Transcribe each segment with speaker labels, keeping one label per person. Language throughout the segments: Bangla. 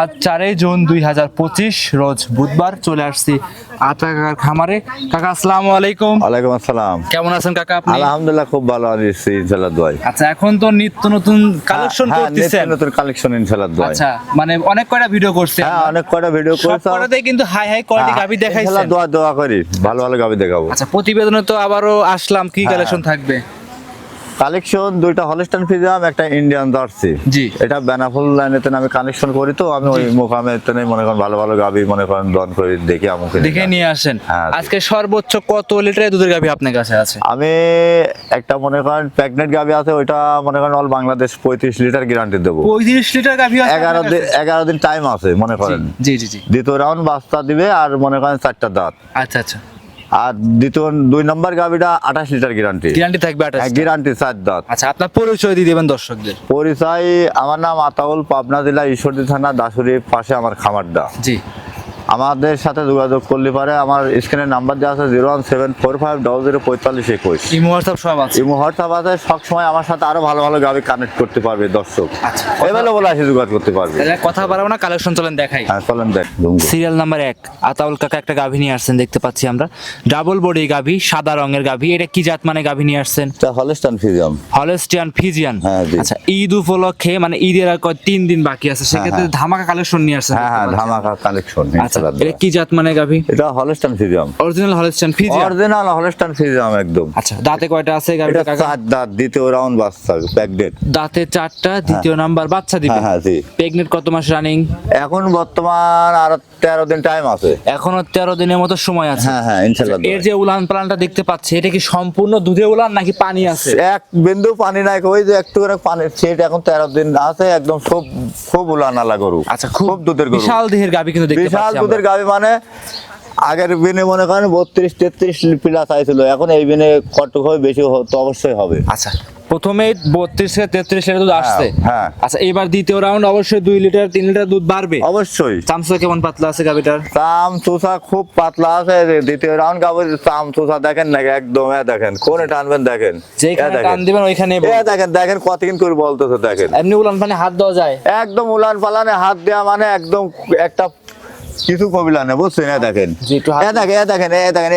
Speaker 1: আজ চারই জুন দুই হাজার পঁচিশ রোজ বুধবার চলে আসছি আতা কাকার খামারে। কাকা আসসালামু আলাইকুম।
Speaker 2: ওয়ালাইকুম আসসালাম।
Speaker 1: কেমন আছেন কাকা আপনি?
Speaker 2: আলহামদুলিল্লাহ খুব ভালো আছি ইনশাল্লাহ দোয়াই।
Speaker 1: আচ্ছা এখন তো নিত্য নতুন কালেকশন
Speaker 2: হ্যাঁ, নিত্য নতুন কালেকশন ইনশাল্লাহ দোয়াই।
Speaker 1: আচ্ছা মানে অনেক কয়টা ভিডিও করছেন?
Speaker 2: হ্যাঁ অনেক কয়টা ভিডিও
Speaker 1: সব
Speaker 2: করেছ।
Speaker 1: কিন্তু হাই হাই কোয়ালিটি
Speaker 2: ইনশাল্লাহ
Speaker 1: দেখাইছেন।
Speaker 2: দোয়া দোয়া করি ভালো ভালো গাবি দেখাবো।
Speaker 1: আচ্ছা প্রতিবেদনে তো আবারও আসলাম কি
Speaker 2: হ্যাঁ।
Speaker 1: কালেকশন থাকবে?
Speaker 2: কালেকশন দুইটা হলস্টাইন ফিজাম একটা ইন্ডিয়ান জার্সি।
Speaker 1: জি।
Speaker 2: এটা বেনাফুল লাইনেতে আমি কানেকশন করি তো আমি ওই মোকামে তেনে মনে করেন ভালো ভালো গাবি মনে করেন দন করে দেখে আমাকে
Speaker 1: দেখে নিয়ে আসেন।
Speaker 2: হ্যাঁ।
Speaker 1: আজকে সর্বোচ্চ কত লিটারের দুধের গাভি আপনার কাছে আছে?
Speaker 2: আমি একটা মনে করেন প্রেগনেন্ট গাবি আছে ওইটা মনে করেন অল বাংলাদেশ পঁয়ত্রিশ লিটার গ্যারান্টি দেবো।
Speaker 1: পঁয়ত্রিশ লিটার গাভি আছে
Speaker 2: এগারো
Speaker 1: আপনার
Speaker 2: দিন
Speaker 1: কাছে?
Speaker 2: এগারো দিন টাইম আছে মনে করেন।
Speaker 1: জি জি জি।
Speaker 2: দ্বিতীয় রাউন্ড বাস্তা দিবে আর মনে করেন চারটা দাঁত।
Speaker 1: আচ্ছা আচ্ছা।
Speaker 2: আর দ্বিতীয় দুই নম্বর গাবিটা আঠাশ লিটার গ্যারান্টি
Speaker 1: গ্যারান্টি থাকবে আঠাশ
Speaker 2: গ্যারান্টি চার দাঁত।
Speaker 1: আচ্ছা আপনার পরিচয় দিয়ে দেবেন দর্শকদের।
Speaker 2: পরিচয় আমার নাম আতাউল পাবনা জেলা ঈশ্বরদী থানা দাসুরি পাশে আমার খামারদা
Speaker 1: জি।
Speaker 2: আমাদের সাথে যোগাযোগ করলে পারে। আমার স্ক্রিনের নাম্বার দেওয়া আছে zero one seven four five double zero পঁয়তাল্লিশ একুশ
Speaker 1: ইমো হোয়াটসঅ্যাপ সব আছে?
Speaker 2: এই হোয়াটসঅ্যাপ আছে সবসময় আমার সাথে আরও ভালো ভালো গাবি কানেক্ট করতে পারবে দর্শক। এবেলে বলে আসে যোগাযোগ করতে পারবে।
Speaker 1: কথা বাড়াবো না কালেকশন চলেন দেখাই।
Speaker 2: হ্যাঁ চলেন দেখ
Speaker 1: সিরিয়াল নাম্বার এক আতাউল কাকা একটা গাভী নিয়ে আসছেন দেখতে পাচ্ছি আমরা। ডাবল বডি গাভী সাদা রঙের গাভী এটা কি জাত মানে গাভী নিয়ে আসছেন?
Speaker 2: এটা হলস্টান
Speaker 1: ফিজিয়ান
Speaker 2: হ্যাঁ, জি।
Speaker 1: আচ্ছা ঈদ উপলক্ষে মানে ঈদের আর কয় তিন দিন বাকি আছে সেক্ষেত্রে
Speaker 2: হ্যাঁ।
Speaker 1: ধামাকা কালেকশন নিয়ে আসছেন
Speaker 2: হ্যাঁ হ্যাঁ ধামাকা কালেকশন
Speaker 1: আচ্ছা এটা কি জাত মানে গাভী?
Speaker 2: এটা Holstein Friesian.
Speaker 1: Original Holstein Friesian
Speaker 2: original Holstein Friesian একদম।
Speaker 1: আচ্ছা দাঁতে কয়টা আছে গাভীটা কাকা?
Speaker 2: চার দাঁত দ্বিতীয় রাউন্ড বাচ্চা প্যাকডেট
Speaker 1: দাঁতে চারটা দ্বিতীয় নাম্বার বাচ্চা দিবে?
Speaker 2: হ্যাঁ হ্যাঁ জি।
Speaker 1: প্রেগনেন্ট কত মাস রানিং
Speaker 2: এখন বর্তমান আর দিন টাইম আছে।
Speaker 1: এখনও তেরো দিনের মতো সময় আছে।
Speaker 2: হ্যাঁ হ্যাঁ
Speaker 1: এর যে উলান পালানটা দেখতে পাচ্ছি এটা কি সম্পূর্ণ দুধে উলান নাকি পানি আছে?
Speaker 2: এক বিন্দু পানি নাই ওই যে একটু করে পানির সেট এখন তেরো দিন আছে একদম খুব খুব উলানালা গরু।
Speaker 1: আচ্ছা খুব
Speaker 2: দুধের গরু।
Speaker 1: বিশাল দেহের গাবি কিন্তু দেখতে পাচ্ছি
Speaker 2: দুধের গাবি মানে আগের বিনে মনে করেন বত্রিশ তেত্রিশ প্লাস আইছিল। এখন এই বিনে কটক হবে বেশি তো অবশ্যই হবে।
Speaker 1: আচ্ছা প্রথমে বত্রিশ থেকে তেত্রিশ লিটার দুধ আসছে।
Speaker 2: হ্যাঁ।
Speaker 1: আচ্ছা এবার দ্বিতীয় রাউন্ড অবশ্যই দুই লিটার তিন লিটার দুধ বাড়বে।
Speaker 2: অবশ্যই।
Speaker 1: চামচা কেমন পাতলা আছে গাবিটার?
Speaker 2: চাম চুষা খুব পাতলা আছে দ্বিতীয় রাউন্ড গাবো চাম চুষা দেখেন নাকি একদম এ দেখেন কোনে টানবেন দেখেন
Speaker 1: যেখানে। টান দিবেন ওইখানে
Speaker 2: এ দেখেন দেখেন কতদিন করে বলতেছে দেখেন।
Speaker 1: এমনি উলান পানি হাত দেওয়া যায়।
Speaker 2: একদম উলান পালানে হাত দেওয়া মানে একদম একটা কিছু কবিলা নেই বুঝছেন দেখেন। এ দেখেন এ দেখেন এ দেখেন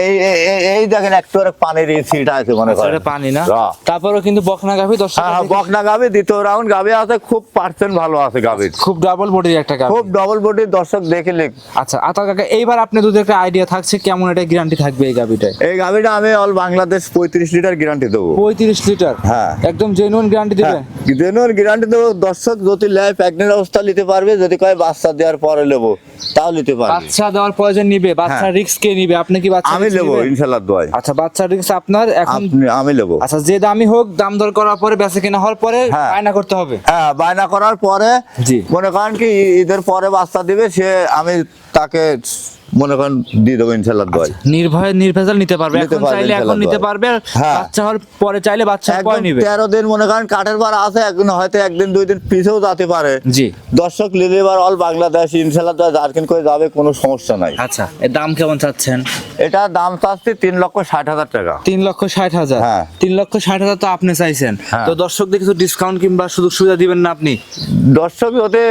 Speaker 2: এই দেখেন একটু করে পানির সিট আছে মনে করেন।
Speaker 1: পানি না। তারপরেও কিন্তু বকনা গাভি দশ
Speaker 2: হ্যাঁ হ্যাঁ বকনা গাবি দ্বিতীয় রাউন্ড গাবি আছে খুব পার্সেন্ট ভালো আছে গাবির
Speaker 1: খুব ডাবল বডির একটা গাভি।
Speaker 2: খুব ডবল বডি দর্শক দেখে লিখ
Speaker 1: আচ্ছা আতা কাকা এইবার আপনি দুধের একটা আইডিয়া থাকছে কেমন এটা গ্যারান্টি থাকবে এই গাভিটায়?
Speaker 2: এই গাবিটা আমি অল বাংলাদেশ পঁয়ত্রিশ লিটার গ্যারান্টি দেবো।
Speaker 1: পঁয়ত্রিশ লিটার
Speaker 2: হ্যাঁ।
Speaker 1: একদম জেনুইন গ্যারান্টি দেবে?
Speaker 2: জেনুয়ার গ্যারান্টি দেবো। দর্শক যদি লেয় প্রেগনেন্ট অবস্থা নিতে পারবে যদি কয় বাচ্চা দেওয়ার পরে নেব তাও নিতে পারবে
Speaker 1: বাচ্চা দেওয়ার প্রয়োজন নিবে বাচ্চা
Speaker 2: হ্যাঁ।
Speaker 1: রিস্ক কে নিবে আপনি কি বাচ্চা
Speaker 2: আমি নেব
Speaker 1: নিবেন?
Speaker 2: দোয়াই
Speaker 1: আচ্ছা বাচ্চা রিস্ক আপনার এখন
Speaker 2: আমি নেব
Speaker 1: আচ্ছা যে দামি হোক দাম দর করার পরে বেচা কেনা হওয়ার পরে
Speaker 2: হ্যাঁ।
Speaker 1: বায়না করতে হবে
Speaker 2: হ্যাঁ বায়না করার পরে
Speaker 1: জি।
Speaker 2: মনে করেন কি ঈদের পরে বাচ্চা দিবে সে আমি তাকে মনে করেন দিয়ে দেবো ইনশাল্লাহ দোয়াই
Speaker 1: নির্ভয় নির্ভেজাল নিতে পারবে। এখন চাইলে এখন নিতে পারবে
Speaker 2: হ্যাঁ।
Speaker 1: বাচ্চা হওয়ার পরে চাইলে বাচ্চা পরে নিবে।
Speaker 2: তেরো দিন মনে করেন কাঠের বার আছে একদিন হয়তো একদিন দুই দিন পিছেও যেতে পারে।
Speaker 1: জি।
Speaker 2: দর্শক লিলিবার অল বাংলাদেশ ইনশাল্লাহ জার্কিন করে যাবে কোনো সমস্যা নাই।
Speaker 1: আচ্ছা এর দাম কেমন চাচ্ছেন?
Speaker 2: এটা দাম চাচ্ছি তিন লক্ষ ষাট হাজার টাকা।
Speaker 1: তিন লক্ষ ষাট হাজার?
Speaker 2: হ্যাঁ।
Speaker 1: তিন লক্ষ ষাট হাজার তো আপনি চাইছেন।
Speaker 2: হ্যাঁ।
Speaker 1: তো দর্শকদের কিছু ডিসকাউন্ট কিংবা সুযোগ সুবিধা দিবেন না আপনি?
Speaker 2: দর্শক হতে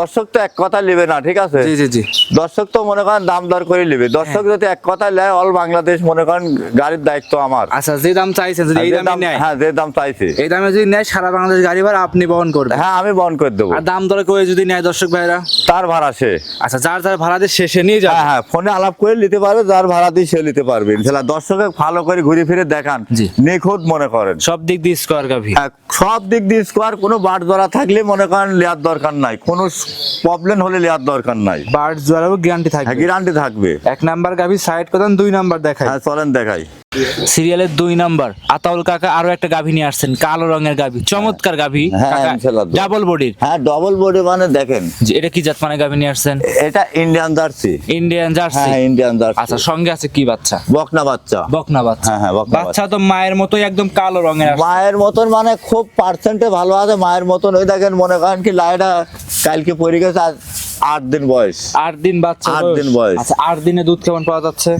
Speaker 2: দর্শক তো এক কথা নেবে না ঠিক আছে?
Speaker 1: জি জি জি।
Speaker 2: দর্শক তো মনে করেন দাম দর করে নেবে। দর্শক
Speaker 1: হ্যাঁ।
Speaker 2: যদি এক কথা নেয় অল বাংলাদেশ মনে করেন গাড়ির দায়িত্ব আমার।
Speaker 1: আচ্ছা যে দাম চাইছেন যদি এই দামে নেয়?
Speaker 2: হ্যাঁ যে দাম চাইছে।
Speaker 1: এই দামে যদি নেয় সারা বাংলাদেশ গাড়ি ভাড়া আপনি বহন করবেন।
Speaker 2: হ্যাঁ আমি বহন করে দেবো।
Speaker 1: আর দাম দরে করে যদি নেয় দর্শক ভাইরা?
Speaker 2: তার ভাড়া সে।
Speaker 1: আচ্ছা যার যার ভাড়া দিয়ে শেষে নিয়ে যাবে?
Speaker 2: হ্যাঁ হ্যাঁ ফোনে আলাপ করে নিতে পারবে যার ভাড়া দিয়ে সে নিতে পারবে। ইনশাল্লাহ দর্শকে ভালো করে ঘুরে ফিরে দেখান। নিখুঁত মনে করেন।
Speaker 1: সব দিক দিয়ে স্কোয়ার গাভি।
Speaker 2: হ্যাঁ, সব দিক দিয়ে স্কোয়ার কোনো বাট ধরা থাকলে মনে করেন লেয়ার দরকার নাই। কোনো প্রবলেম হলে লেয়ার দরকার নাই।
Speaker 1: বাট জোয়ারও গ্যারান্টি
Speaker 2: থাকে
Speaker 1: থাকবে।
Speaker 2: গ্যারান্টি থাকবে।
Speaker 1: এক নাম্বার গাভি সাইড করেন দুই নাম্বার দেখায়
Speaker 2: হ্যাঁ চলেন দেখাই।
Speaker 1: সিরিয়ালের দুই নাম্বার আতাউল কাকা আরও একটা গাভি নিয়ে আসছেন কালো রঙের গাভি চমৎকার গাভি।
Speaker 2: হ্যাঁ।
Speaker 1: ডাবল বডির
Speaker 2: হ্যাঁ ডাবল বডি মানে দেখেন।
Speaker 1: এটা কি জাত মানে গাভি নিয়ে আসছেন?
Speaker 2: এটা ইন্ডিয়ান জার্সি
Speaker 1: ইন্ডিয়ান জার্সি
Speaker 2: হ্যাঁ ইন্ডিয়ান জার্সি
Speaker 1: আচ্ছা সঙ্গে আছে কি বাচ্চা?
Speaker 2: বকনা বাচ্চা।
Speaker 1: বকনা বাচ্চা।
Speaker 2: হ্যাঁ, হ্যাঁ, বকনা
Speaker 1: বাচ্চা তো মায়ের মতোই একদম কালো রঙের
Speaker 2: মায়ের মতন মানে খুব পার্সেন্টে ভালো আছে মায়ের মতন ওই দেখেন মনে করেন কি লাইটা কালকে পড়ে গেছে আট দিন বয়স।
Speaker 1: আট দিন বাচ্চা
Speaker 2: আট দিন বয়স।
Speaker 1: আচ্ছা আট দিনে দুধ কেমন পাওয়া যাচ্ছে?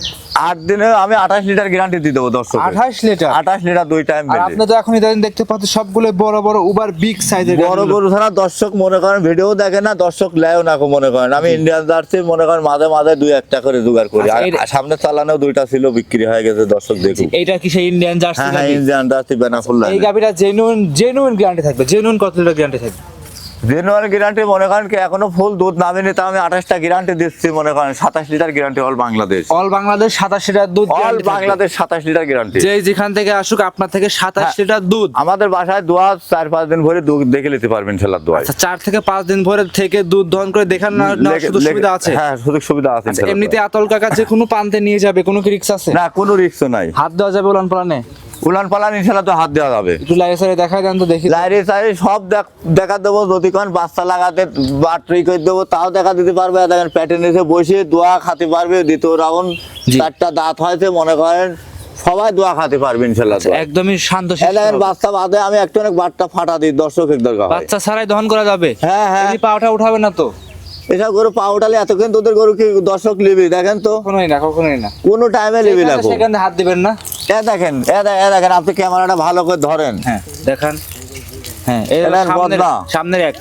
Speaker 2: আট দিনে আমি আঠাশ লিটার গ্যারান্টি দিয়ে দেবো দর্শক
Speaker 1: আঠাশ লিটার?
Speaker 2: আঠাশ লিটার দুই টাইম
Speaker 1: আপনি তো এখন ইদানিং দেখতে পাচ্ছেন সবগুলো বড় বড় উবার বিগ সাইজের
Speaker 2: বড় গরু ছাড়া দর্শক মনে করেন ভিডিও দেখে না দর্শক লেও না মনে করেন। আমি ইন্ডিয়ান জার্সি মনে করেন মাঝে মাঝে দুই একটা করে জোগাড় করি।
Speaker 1: আচ্ছা,
Speaker 2: আর সামনে চালানেও দুইটা ছিল বিক্রি হয়ে গেছে দর্শক দেখুক।
Speaker 1: এটা কি সেই ইন্ডিয়ান জার্সি
Speaker 2: হ্যাঁ? ইন্ডিয়ান জার্সি বেনাফুল
Speaker 1: এই গাভিটা জেনুইন জেনুইন গ্যারান্টি থাকবে। জেনুইন কত লিটার গ্যারান্টি থাকবে?
Speaker 2: জেনুয়ারি গ্যারান্টি মনে করেন কি এখনও ফুল দুধ নামেনি তা আমি আঠাশটা গ্যারান্টি দিচ্ছি মনে করেন। সাতাশ litre guarantee all Bangladesh
Speaker 1: all Bangladesh সাতাশ লিটার দুধ
Speaker 2: অল বাংলাদেশ সাতাশ লিটার গ্যারান্টি
Speaker 1: যে যেখান থেকে আসুক আপনার থেকে সাতাশ
Speaker 2: হ্যাঁ।
Speaker 1: লিটার দুধ।
Speaker 2: আমাদের বাসায় দোয়া চার পাঁচ দিন ভরে দুধ দেখে নিতে পারবেন ছেলার দোয়া
Speaker 1: আচ্ছা চার থেকে পাঁচ দিন ভরে থেকে দুধ দহন করে দেখার সুযোগ সুবিধা আছে?
Speaker 2: হ্যাঁ সুযোগ সুবিধা আছে
Speaker 1: আচ্ছা, এমনিতে আতল কাকা যে কোনো পান্তে নিয়ে যাবে কোনো কি রিক্স আছে?
Speaker 2: না কোনো রিস্ক নাই।
Speaker 1: হাত দেওয়া যাবে উলান পালানে
Speaker 2: উলান পালান ইনশাল্লাহ তো হাত দেওয়া যাবে।
Speaker 1: একটু লাগে স্যার দেখাই দেন তো দেখি।
Speaker 2: লাইরে সাইরে সব দেখ- দেবো যদি কোন বাচ্চা লাগাতে বাটরি করে দেবো তাও দেখা দিতে পারবে। আর দেখেন প্যাটেন এসে বসে দোয়া খাতে পারবে। দ্বিতীয় রাউন্ড চারটা দাঁত হয়েছে মনে করেন সবাই দোয়া খাতে পারবে ইনশাল্লাহ
Speaker 1: একদমই শান্ত
Speaker 2: দেখেন বাচ্চা বাদে আমি একটু অনেক বাটটা ফাটা দিই দর্শকের দরকার
Speaker 1: বাচ্চা ছাড়াই দহন করা যাবে।
Speaker 2: হ্যাঁ হ্যাঁ।
Speaker 1: পাওয়াটা উঠাবে না তো?
Speaker 2: এসব গরু পা উঠালে এতক্ষণ তোদের গরু কি দর্শক লিবি দেখেন তো।
Speaker 1: কখনোই না কখনোই না।
Speaker 2: কোনো টাইমে লিবি দেখো
Speaker 1: সেখানে হাত দিবেন না।
Speaker 2: এ দেখেন এ দেখেন আপনি ক্যামেরাটা ভালো করে ধরেন।
Speaker 1: হ্যাঁ দেখান। হ্যাঁ
Speaker 2: এটা
Speaker 1: সামনের
Speaker 2: বদনা।
Speaker 1: সামনের এক।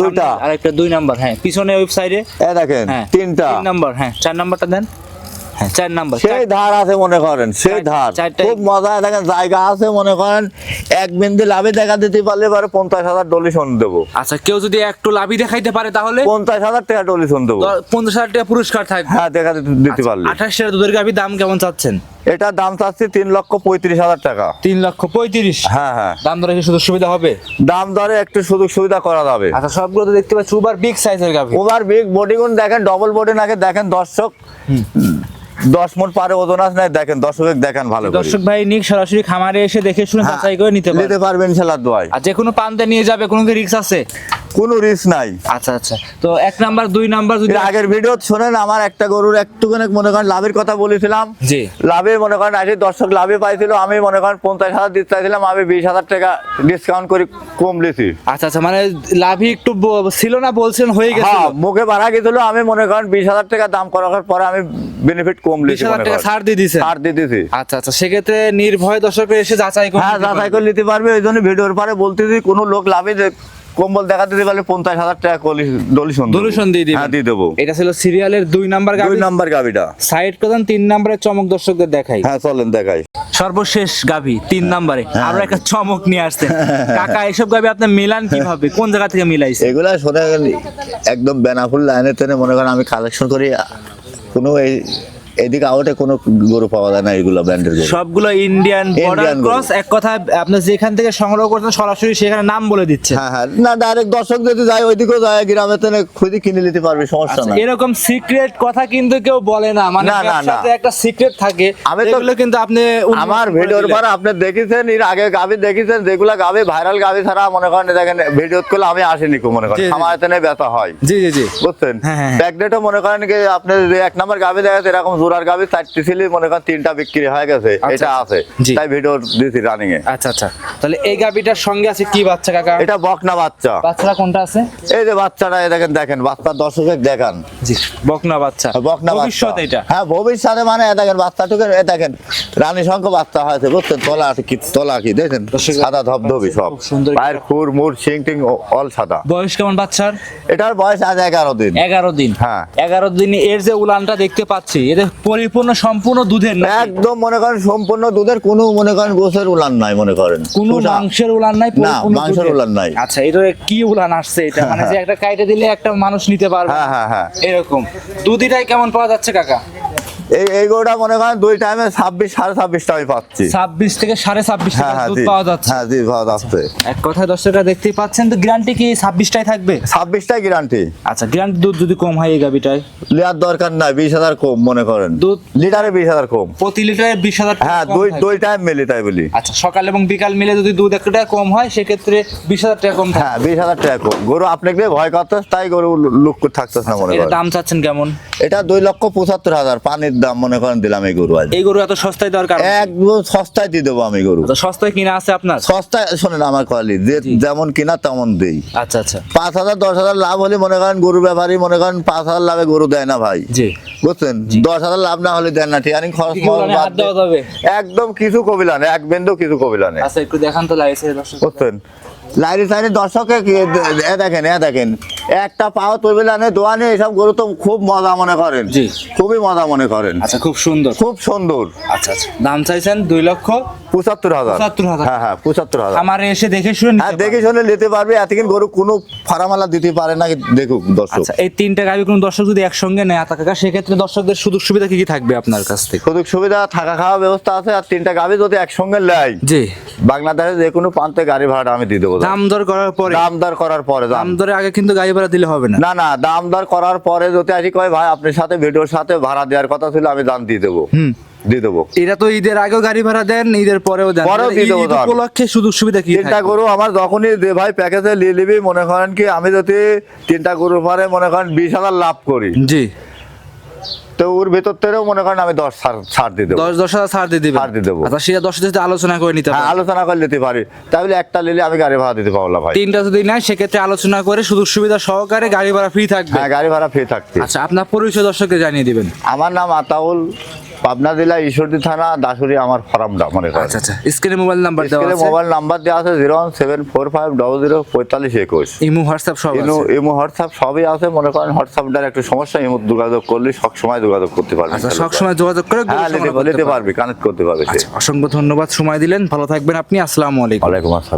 Speaker 2: দুইটা।
Speaker 1: আর একটা দুই নাম্বার। হ্যাঁ পিছনে ওয়েবসাইটে
Speaker 2: এ দেখেন
Speaker 1: হ্যাঁ
Speaker 2: তিনটা।
Speaker 1: তিন নাম্বার হ্যাঁ চার নাম্বারটা দেন। হ্যাঁ চার নাম্বার
Speaker 2: সেই ধার আছে মনে করেন সেই ধার। খুব মজা দেখেন জায়গা আছে মনে করেন এক বিন্দু লাভে দেখা দিতে পারলে এবারে পঞ্চাশ হাজার ডলিশন দেবো।
Speaker 1: আচ্ছা কেউ যদি একটু লাভই দেখাইতে পারে তাহলে?
Speaker 2: পঞ্চাশ হাজার টাকা ডলি শোন
Speaker 1: দেবো। পঞ্চাশ হাজার টাকা পুরস্কার থাকবে
Speaker 2: হ্যাঁ দেখা দিতে- দিতে পারলে।
Speaker 1: আঠাশ টাকা দুধের গাভি দাম কেমন চাচ্ছেন?
Speaker 2: এটা দাম চাচ্ছি তিন লক্ষ পঁয়ত্রিশ হাজার টাকা।
Speaker 1: তিন লক্ষ পঁয়ত্রিশ?
Speaker 2: হ্যাঁ হ্যাঁ।
Speaker 1: দাম দরে কি সুযোগ সুবিধা হবে?
Speaker 2: দাম দরে একটু সুযোগ সুবিধা করা যাবে।
Speaker 1: আচ্ছা সবগুলো তো দেখতে পাচ্ছি উবার বিগ সাইজের গাভি।
Speaker 2: ওভার বিগ বডিগুন দেখেন ডবল বডি নাকি দেখেন দর্শক। দশ মন পারে ওজন আছে না দেখেন দর্শক দেখেন ভালো
Speaker 1: দর্শক ভাই নিক সরাসরি খামারে এসে দেখে শুনে
Speaker 2: হ্যাঁ,
Speaker 1: যাচাই করে নিতে
Speaker 2: নিতে পারবেন ইনশাল্লাহ দোয়াই
Speaker 1: আর যে কোনো পান্তে নিয়ে যাবে কোনো কি রিক্স আছে?
Speaker 2: কোনো রিস্ক নাই।
Speaker 1: আচ্ছা আচ্ছা। তো এক নাম্বার দুই নাম্বার যদি
Speaker 2: আগের ভিডিও শোনেন আমার একটা গরুর একটুখানি মনে করেন লাভের কথা বলেছিলাম।
Speaker 1: জি।
Speaker 2: লাভে মনে করেন আজকে দর্শক লাভে পাইছিল আমি মনে করেন পঞ্চাশ হাজার দিতে চাইছিলাম আমি বিশ হাজার টাকা ডিসকাউন্ট করে কম দিছি।
Speaker 1: আচ্ছা আচ্ছা মানে লাভই একটু ছিল না বলছেন হয়ে গেছিল।
Speaker 2: হ্যাঁ মুখে বাড়া গেছিল আমি মনে করেন বিশ হাজার টাকা দাম করার পরে আমি বেনিফিট কম
Speaker 1: হাজার টাকা ছাড় দিয়ে
Speaker 2: ছাড় দিয়ে
Speaker 1: আচ্ছা আচ্ছা সেক্ষেত্রে নির্ভয় দর্শকের এসে যাচাই করে
Speaker 2: হ্যাঁ যাচাই। করে নিতে পারবে ওই জন্য ভিডিওর পরে বলতেছি কোনো লোক লাভে যে কম্বল দেখা দিতে পারলে পঞ্চাশ হাজার টাকা ডলিশন
Speaker 1: দলিশন দিয়ে।
Speaker 2: হ্যাঁ দিয়ে দেবো।
Speaker 1: এটা ছিল সিরিয়ালের দুই নাম্বার
Speaker 2: দুই নাম্বার গাবিটা।
Speaker 1: সাইড প্রধান তিন নাম্বারের চমক দর্শকদের দেখাই।
Speaker 2: হ্যাঁ চলেন দেখাই।
Speaker 1: সর্বশেষ গাভি তিন নাম্বারে।
Speaker 2: হ্যাঁ।
Speaker 1: আরও একটা চমক নিয়ে আসছেন। কাকা এসব গাভি আপনি মিলান কীভাবে? কোন জায়গা থেকে মিলাইছে
Speaker 2: এগুলা গেল একদম বেনাফুল লাইনে টেনে মনে করেন আমি কালেকশন করি। কোনো এই এদিকে আউটে কোনো গরু পাওয়া যায় না এগুলো ব্র্যান্ডের গরু।
Speaker 1: সবগুলো ইন্ডিয়ান বর্ডার ক্রস এক কথা আপনি যেখান থেকে সংগ্রহ করছেন সরাসরি সেখানে নাম বলে দিচ্ছে।
Speaker 2: হ্যাঁ হ্যাঁ না ডাইরেক্ট দর্শক যদি যায় ওইদিকেও যায় গ্রামে খুঁজে কিনে নিতে পারবে সমস্যা
Speaker 1: আচ্ছা,
Speaker 2: নাই।
Speaker 1: এরকম সিক্রেট কথা কিন্তু কেউ বলে না মানে
Speaker 2: না, না, না।
Speaker 1: একটা সিক্রেট থাকে
Speaker 2: আমি তো-
Speaker 1: কিন্তু আপনি
Speaker 2: আমার ভিডিওর পর আপনি দেখেছেন এর আগে গাবি দেখেছেন যেগুলা গাবি ভাইরাল গাবি ছাড়া মনে করেন দেখেন ভিডিও করলে আমি আসিনি মনে করেন। আমার ব্যথা হয়।
Speaker 1: জি জি জি।
Speaker 2: বুঝছেন?
Speaker 1: হ্যাঁ, হ্যাঁ, হ্যাঁ।
Speaker 2: ব্যাকডেটও মনে করেন কি আপনি এক নম্বর গাবি দেখা যাচ্ছে এরকম জোড়ার গাবি চারটি ছিল মনে করেন তিনটা বিক্রি হয়ে গেছে
Speaker 1: আচ্ছা,
Speaker 2: এটা আছে। তাই ভিডিও দিছি রানিং এ
Speaker 1: আচ্ছা আচ্ছা। তাহলে এই গাবিটার সঙ্গে আছে কি বাচ্চা কাকা?
Speaker 2: এটা বকনা বাচ্চা।
Speaker 1: বাচ্চারা কোনটা আছে?
Speaker 2: এই যে বাচ্চাটা দেখেন দেখেন বাচ্চার দর্শকের দেখান।
Speaker 1: জি বকনা বাচ্চা।
Speaker 2: বকনা
Speaker 1: ভবিষ্যৎ এটা।
Speaker 2: হ্যাঁ ভবিষ্যতে মানে দেখেন বাচ্চাটুকু দেখেন রানী শঙ্খ বাচ্চা হয়েছে বুঝছেন? তলা আছে কি তলা কি দেখেন সাদা ধবধবি সব।
Speaker 1: সুন্দর।
Speaker 2: পায়ের খুর মুর শিং টিং অল সাদা।
Speaker 1: বয়স কেমন বাচ্চার?
Speaker 2: এটার বয়স আজ এগারো দিন।
Speaker 1: এগারো দিন।
Speaker 2: হ্যাঁ।
Speaker 1: এগারো দিন এর যে উলানটা দেখতে পাচ্ছি এদের পরিপূর্ণ সম্পূর্ণ দুধের না
Speaker 2: একদম মনে করেন সম্পূর্ণ দুধের কোন মনে করেন গোসের উলান নাই মনে করেন।
Speaker 1: কোনো মাংসের উলান নাই
Speaker 2: না, মাংসের উলান নাই।
Speaker 1: আচ্ছা এটা কি উলান আসছে এটা? মানে যে একটা কাইটে দিলে একটা মানুষ নিতে পারবে।
Speaker 2: হ্যাঁ হ্যাঁ হ্যাঁ।
Speaker 1: এরকম। দুধটাই কেমন পাওয়া যাচ্ছে কাকা?
Speaker 2: এই এই গরুটা মনে করেন দুই টাইমে ছাব্বিশ সাড়ে ছাব্বিশটা আমি পাচ্ছি।
Speaker 1: ছাব্বিশ থেকে সাড়ে ছাব্বিশ
Speaker 2: হ্যাঁ
Speaker 1: টাকা
Speaker 2: হ্যাঁ
Speaker 1: দুধ পাওয়া যাচ্ছে।
Speaker 2: হ্যাঁ জি পাওয়া যাচ্ছে।
Speaker 1: এক কথায় দর্শকরা দেখতেই পাচ্ছেন তো গ্যারান্টি কি ছাব্বিশটাই থাকবে?
Speaker 2: ছাব্বিশটাই গ্যারান্টি
Speaker 1: আচ্ছা গ্যারান্টি দুধ যদি কম হয় এই গাবিটায়
Speaker 2: লিয়ার দরকার নাই বিশ হাজার কম মনে করেন।
Speaker 1: দুধ?
Speaker 2: লিটারে বিশ হাজার কম।
Speaker 1: প্রতি লিটারে বিশ হাজার
Speaker 2: হ্যাঁ দুই দুই টাইম মিলি তাই বলি।
Speaker 1: আচ্ছা সকাল এবং বিকাল মিলে যদি দুধ একটা টাকা কম হয় সেক্ষেত্রে বিশ হাজার টাকা কম
Speaker 2: হ্যাঁ বিশ হাজার টাকা কম। গরু আপনাকে ভয় করতে তাই গরু লুক করে থাকতেছে না মনে করেন।
Speaker 1: দাম চাচ্ছেন কেমন?
Speaker 2: এটা দুই লক্ষ পঁচাত্তর হাজার পানির দাম মনে করেন দিলাম এই গরু আজ।
Speaker 1: এই গরু এত সস্তায় দেওয়ার কারণ?
Speaker 2: একদম সস্তায় দিয়ে দেবো আমি গরু।
Speaker 1: সস্তায় কিনা আছে আপনার?
Speaker 2: সস্তায় শোনেন আমার কোয়ালি যে যেমন কিনা তেমন দেই।
Speaker 1: আচ্ছা আচ্ছা।
Speaker 2: পাঁচ হাজার দশ হাজার লাভ হলে মনে করেন গরু ব্যাপারী মনে করেন পাঁচ হাজার লাভে গরু দেয় না ভাই।
Speaker 1: জি।
Speaker 2: বুঝছেন? দশ হাজার লাভ না হলে দেন না টিয়ারিং খরচ
Speaker 1: কি বলেন,
Speaker 2: মরচ বাদ
Speaker 1: হাত দেওয়া
Speaker 2: দিয়ে-
Speaker 1: যাবে?
Speaker 2: একদম কিছু কবিলা নেই এক বিন্দু কিছু কবিলা নেই
Speaker 1: আচ্ছা একটু দেখান তো
Speaker 2: বুঝছেন? লাইরি সাইডে দর্শকে দেখেন এ দেখেন। একটা পাও তবিলা নেই দোয়া নেই এসব গরু তো খুব মজা মনে করেন।
Speaker 1: জি।
Speaker 2: খুবই মজা মনে করেন।
Speaker 1: আচ্ছা খুব সুন্দর।
Speaker 2: খুব সুন্দর।
Speaker 1: আচ্ছা আচ্ছা। দাম চাইছেন দুই লক্ষ
Speaker 2: পঁচাত্তর হাজার।
Speaker 1: 75,000
Speaker 2: হ্যাঁ হ্যাঁ পঁচাত্তর হাজার।
Speaker 1: আমারে এসে দেখে শুনে
Speaker 2: হ্যাঁ দেখে শুনে নিতে পারবে। এতক্ষণ গরু কোনো ফারামালা দিতে পারে না দেখুক দর্শক।
Speaker 1: আচ্ছা এই তিনটা গাড়ি কোনো দর্শক যদি একসঙ্গে নেয় আতা কাকা সেক্ষেত্রে দর্শকদের সুযোগ সুবিধা কি কি থাকবে আপনার কাছ থেকে?
Speaker 2: সুযোগ সুবিধা থাকা খাওয়া ব্যবস্থা আছে আর তিনটা গাভি যদি একসঙ্গে নেয়
Speaker 1: জি।
Speaker 2: বাংলাদেশে যে কোনো প্রান্তে গাড়ি ভাড়া আমি দিয়ে দেবো।
Speaker 1: দাম দর করার পরে।
Speaker 2: দাম দর করার পরে দাম।
Speaker 1: দাম দরে আগে কিন্তু গাড়ি ভাড়া দিলে হবে না।
Speaker 2: না না দাম দর করার পরে যদি আসি কয় ভাই আপনার সাথে ভিডিওর সাথে ভাড়া দেওয়ার কথা ছিল আমি দাম দিয়ে দেবো।
Speaker 1: হুম।
Speaker 2: দিয়ে দেবো।
Speaker 1: এটা তো ঈদের আগেও গাড়ি ভাড়া দেন ঈদের পরেও দেন।
Speaker 2: পরেও দিয়ে দেবো
Speaker 1: উপলক্ষে সুযোগ সুবিধা কি
Speaker 2: তিনটা? গরু আমার যখনই দে ভাই প্যাকেজে নিয়ে নিবি মনে করেন কি আমি যদি তিনটা গরুর পরে মনে করেন বিশ হাজার লাভ করি।
Speaker 1: জি।
Speaker 2: তো ওর ভেতর থেকেও মনে করেন আমি দশ ছাড় ছাড় দিয়ে দেবো।
Speaker 1: দশ দশ হাজার ছাড় দিয়ে দিবেন?
Speaker 2: ছাড় দিয়ে দেবো।
Speaker 1: আচ্ছা সেটা দশ হাজার আলোচনা করে নিতে
Speaker 2: হ্যাঁ আলোচনা করে নিতে পারি। তাহলে একটা নিলে আমি গাড়ি ভাড়া দিতে পারব না ভাই।
Speaker 1: তিনটা যদি নেয় সেক্ষেত্রে আলোচনা করে সুযোগ সুবিধা সহকারে গাড়ি ভাড়া ফ্রি থাকবে।
Speaker 2: হ্যাঁ গাড়ি ভাড়া ফ্রি থাকতে
Speaker 1: আচ্ছা আপনার পরিচয় দর্শককে জানিয়ে দিবেন।
Speaker 2: আমার নাম আতাউল পাবনা জেলা ঈশ্বরদী থানা দাসুরি আমার ফার্মটা মনে করেন।
Speaker 1: আচ্ছা আচ্ছা। স্ক্রিনে মোবাইল নাম্বার দেওয়া
Speaker 2: স্ক্রিনে
Speaker 1: আছে।
Speaker 2: মোবাইল নাম্বার দেওয়া আছে zero one seven four five double zero পঁয়তাল্লিশ একুশ।
Speaker 1: ইমো হোয়াটসঅ্যাপ সব
Speaker 2: ইমো ইমো হোয়াটসঅ্যাপ সবই আছে মনে করেন হোয়াটসঅ্যাপটার একটু সমস্যা ইমো যোগাযোগ করলে সব সময় যোগাযোগ করতে পারবে।
Speaker 1: আচ্ছা সব সময় যোগাযোগ করে
Speaker 2: হ্যাঁ নিতে। পারবে। কানেক্ট করতে পারবে
Speaker 1: আচ্ছা অসংখ্য ধন্যবাদ সময় দিলেন। ভালো থাকবেন আপনি আসসালামু আলাইকুম।
Speaker 2: ওয়ালাইকুম আসসালাম।